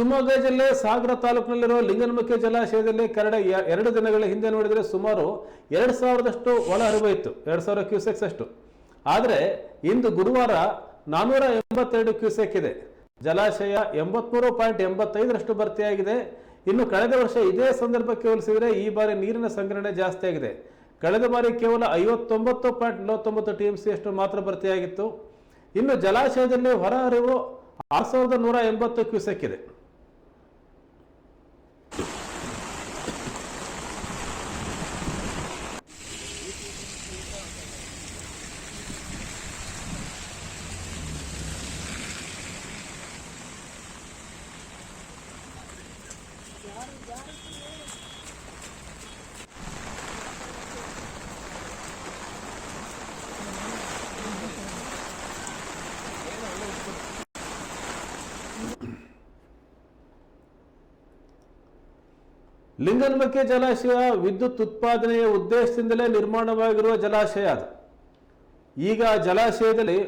ಶಿವಮೊಗ್ಗ ಜಿಲ್ಲೆ ಸಾಗರ ತಾಲೂಕಿನಲ್ಲಿರುವ ಲಿಂಗನಮುಖಿ ಜಲಾಶಯದಲ್ಲಿ ಕರಡ ಎರಡು ದಿನಗಳ ಹಿಂದೆ ನೋಡಿದರೆ ಸುಮಾರು ಎರಡು ಸಾವಿರದಷ್ಟು ಒಳ ಹರಿವು ಇತ್ತು. ಎರಡು ಸಾವಿರ ಕ್ಯೂಸೆಕ್ಸ್ ಅಷ್ಟು. ಆದರೆ ಇಂದು ಗುರುವಾರ ನಾನ್ನೂರ ಎಂಬತ್ತೆರಡು ಕ್ಯೂಸೆಕ್ ಇದೆ. ಜಲಾಶಯ ಎಂಬತ್ಮೂರು ಪಾಯಿಂಟ್ ಎಂಬತ್ತೈದರಷ್ಟು ಭರ್ತಿಯಾಗಿದೆ. ಇನ್ನು ಕಳೆದ ವರ್ಷ ಇದೇ ಸಂದರ್ಭಕ್ಕೆ ಹೋಲಿಸಿದರೆ ಈ ಬಾರಿ ನೀರಿನ ಸಂಗ್ರಹಣೆ ಜಾಸ್ತಿ ಆಗಿದೆ. ಕಳೆದ ಬಾರಿ ಕೇವಲ ಐವತ್ತೊಂಬತ್ತು ಪಾಯಿಂಟ್ ನಲವತ್ತೊಂಬತ್ತು ಟಿ ಎಂ ಸಿ ಅಷ್ಟು ಮಾತ್ರ ಭರ್ತಿಯಾಗಿತ್ತು. ಇನ್ನು ಜಲಾಶಯದಲ್ಲಿ ಹೊರ ಹರಿವು ಆರು ಸಾವಿರದ ನೂರ ಎಂಬತ್ತು ಕ್ಯೂಸೆಕ್ ಇದೆ. ಲಿಂಗನಮಕ್ಕಿ ಜಲಾಶಯ ವಿದ್ಯುತ್ ಉತ್ಪಾದನೆಯ ಉದ್ದೇಶದಿಂದಲೇ ನಿರ್ಮಾಣವಾಗಿರುವ ಜಲಾಶಯ ಅದು. ಈಗ ಜಲಾಶಯದಲ್ಲಿ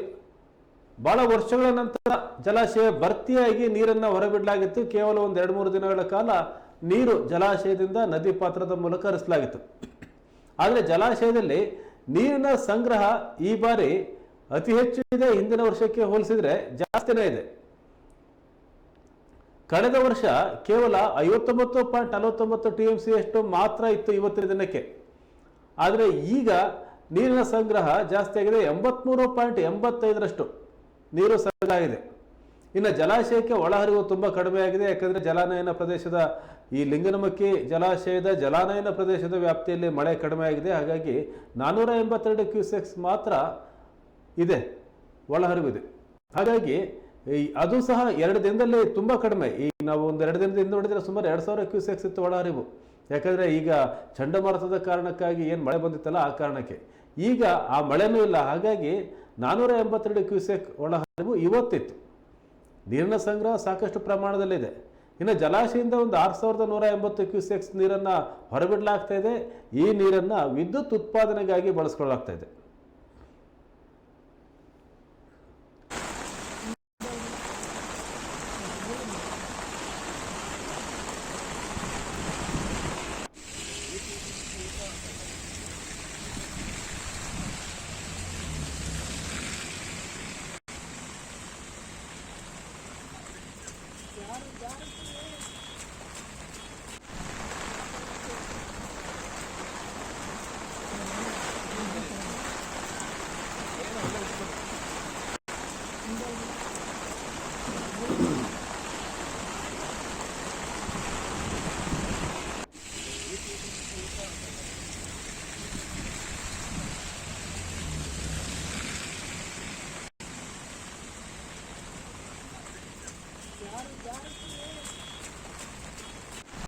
ಬಹಳ ವರ್ಷಗಳ ನಂತರ ಜಲಾಶಯ ಭರ್ತಿಯಾಗಿ ನೀರನ್ನು ಹೊರಬಿಡಲಾಗಿತ್ತು. ಕೇವಲ ಒಂದು ಎರಡು ಮೂರು ದಿನಗಳ ಕಾಲ ನೀರು ಜಲಾಶಯದಿಂದ ನದಿ ಪಾತ್ರದ ಮೂಲಕ ಹರಿಸಲಾಗಿತ್ತು. ಆದರೆ ಜಲಾಶಯದಲ್ಲಿ ನೀರಿನ ಸಂಗ್ರಹ ಈ ಬಾರಿ ಅತಿ ಹೆಚ್ಚು ಇದೆ. ಹಿಂದಿನ ವರ್ಷಕ್ಕೆ ಹೋಲಿಸಿದ್ರೆ ಜಾಸ್ತಿನೇ ಇದೆ. ಕಳೆದ ವರ್ಷ ಕೇವಲ ಐವತ್ತೊಂಬತ್ತು ಪಾಯಿಂಟ್ ನಲವತ್ತೊಂಬತ್ತು ಟಿ ಎಂ ಸಿ ಅಷ್ಟು ಮಾತ್ರ ಇತ್ತು ಇವತ್ತಿನ ದಿನಕ್ಕೆ. ಆದರೆ ಈಗ ನೀರಿನ ಸಂಗ್ರಹ ಜಾಸ್ತಿ ಆಗಿದೆ. ಎಂಬತ್ಮೂರು ಪಾಯಿಂಟ್ ಎಂಬತ್ತೈದರಷ್ಟು. ನೀರು ಸರಿಯಾಗಿದೆ ಇನ್ನು ಜಲಾಶಯಕ್ಕೆ ಒಳಹರಿವು ತುಂಬ ಕಡಿಮೆ ಆಗಿದೆ ಯಾಕಂದರೆ ಜಲಾನಯನ ಪ್ರದೇಶದ ಈ ಲಿಂಗನಮಕ್ಕಿ ಜಲಾಶಯದ ಜಲಾನಯನ ಪ್ರದೇಶದ ವ್ಯಾಪ್ತಿಯಲ್ಲಿ ಮಳೆ ಕಡಿಮೆ ಆಗಿದೆ ಹಾಗಾಗಿ ನಾನ್ನೂರ ಎಂಬತ್ತೆರಡು ಕ್ಯೂಸೆಕ್ಸ್ ಮಾತ್ರ ಇದೆ. ಒಳಹರಿವಿದೆ. ಹಾಗಾಗಿ ಈ ಅದು ಸಹ ಎರಡು ದಿನದಲ್ಲಿ ತುಂಬ ಕಡಿಮೆ. ಈಗ ನಾವು ಒಂದು ಎರಡು ದಿನದಿಂದ ನೋಡಿದರೆ ಸುಮಾರು ಎರಡು ಸಾವಿರ ಕ್ಯೂಸೆಕ್ಸ್ ಇತ್ತು ಒಳಹರಿವು. ಯಾಕಂದರೆ ಈಗ ಚಂಡಮಾರುತದ ಕಾರಣಕ್ಕಾಗಿ ಏನು ಮಳೆ ಬಂದಿತ್ತಲ್ಲ ಆ ಕಾರಣಕ್ಕೆ. ಈಗ ಆ ಮಳೆನೂ ಇಲ್ಲ. ಹಾಗಾಗಿ ನಾನ್ನೂರ ಎಂಬತ್ತೆರಡು ಕ್ಯೂಸೆಕ್ ಒಳಹರಿವು ಇವತ್ತಿತ್ತು. ನೀರಿನ ಸಂಗ್ರಹ ಸಾಕಷ್ಟು ಪ್ರಮಾಣದಲ್ಲಿದೆ. ಇನ್ನು ಜಲಾಶಯದಿಂದ ಒಂದು ಆರು ಸಾವಿರದ ನೂರ ಎಂಬತ್ತು ಕ್ಯೂಸೆಕ್ಸ್ ನೀರನ್ನು ಹೊರಬಿಡಲಾಗ್ತಾ ಇದೆ. ಈ ನೀರನ್ನು ವಿದ್ಯುತ್ ಉತ್ಪಾದನೆಗಾಗಿ ಬಳಸ್ಕೊಳ್ಳಲಾಗ್ತಾ ಇದೆ. What he does? Yeah, yeah, yeah.